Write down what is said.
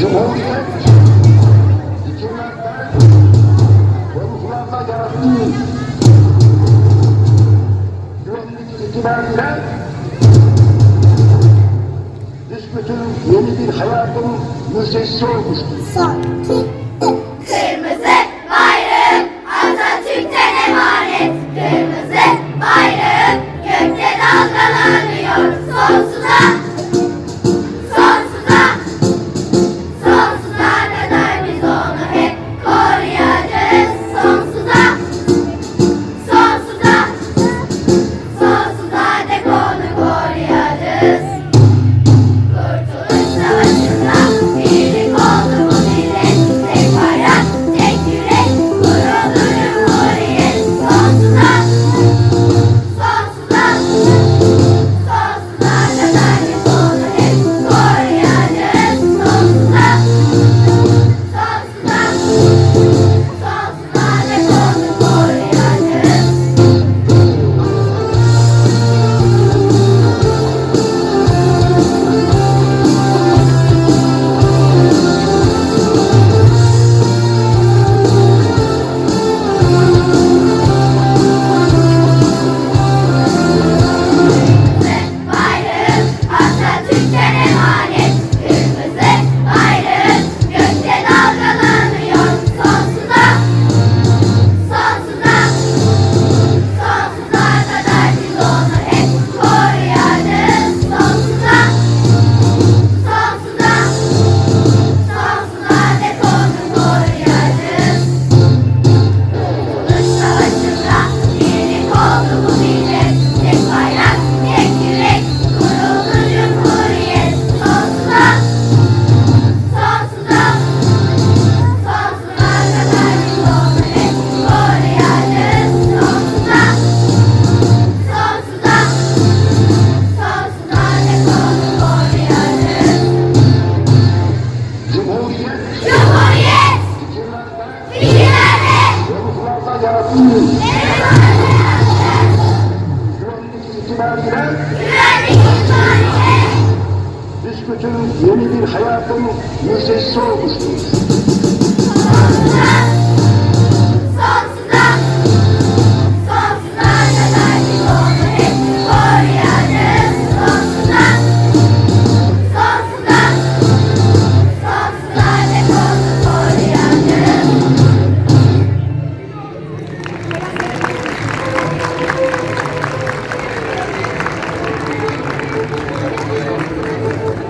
Cumhuriyet hükümetten konuklarına yarattığı güvenlik itibariyle büsbütün yeni bir hayatın müjdecisi olmuştur. Büsbütün yeni bir hayatın müjdesi olmuştur.